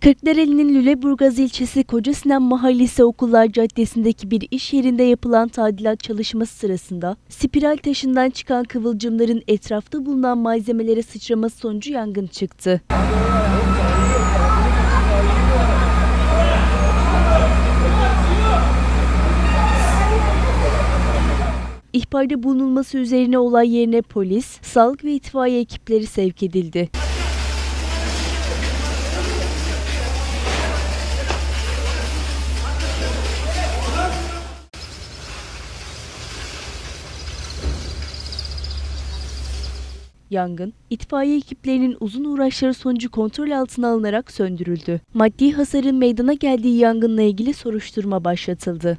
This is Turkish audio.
Kırklareli'nin Lüleburgaz ilçesi Koca Sinan Mahallesi Okullar Caddesi'ndeki bir iş yerinde yapılan tadilat çalışması sırasında spiral taşından çıkan kıvılcımların etrafta bulunan malzemelere sıçraması sonucu yangın çıktı. İhbarda bulunulması üzerine olay yerine polis, sağlık ve itfaiye ekipleri sevk edildi. Yangın, itfaiye ekiplerinin uzun uğraşları sonucu kontrol altına alınarak söndürüldü. Maddi hasarın meydana geldiği yangınla ilgili soruşturma başlatıldı.